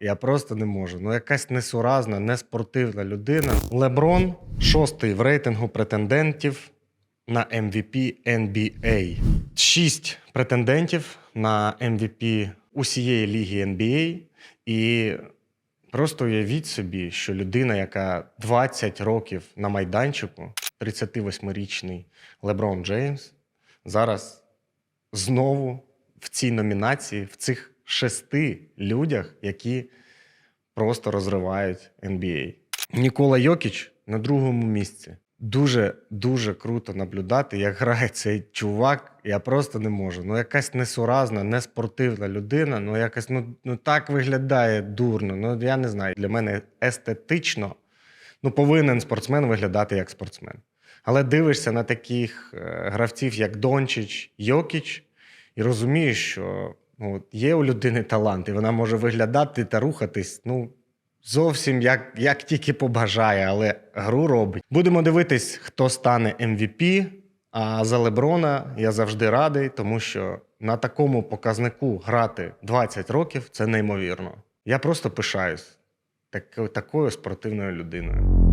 Я просто не можу. Ну, якась несуразна, неспортивна людина. Леброн шостий в рейтингу претендентів на MVP NBA. Шість претендентів на MVP усієї ліги NBA. І просто уявіть собі, що людина, яка 20 років на майданчику, 38-річний Леброн Джеймс, зараз знову в цій номінації, в цих шести людях, які просто розривають NBA. Нікола Йокіч на другому місці. Дуже дуже круто наблюдати, як грає цей чувак. Я просто не можу. Ну, якась несуразна, неспортивна людина. Ну, якась ну, ну так виглядає дурно. Ну я не знаю. Для мене естетично ну, повинен спортсмен виглядати як спортсмен. Але дивишся на таких е, гравців, як Дончич, Йокіч, і розумієш, що от є у людини талант, і вона може виглядати та рухатись. Ну, зовсім як, як тільки побажає, але гру робить. Будемо дивитись, хто стане MVP. А за Леброна я завжди радий, тому що на такому показнику грати 20 років це неймовірно. Я просто пишаюсь так, такою спортивною людиною.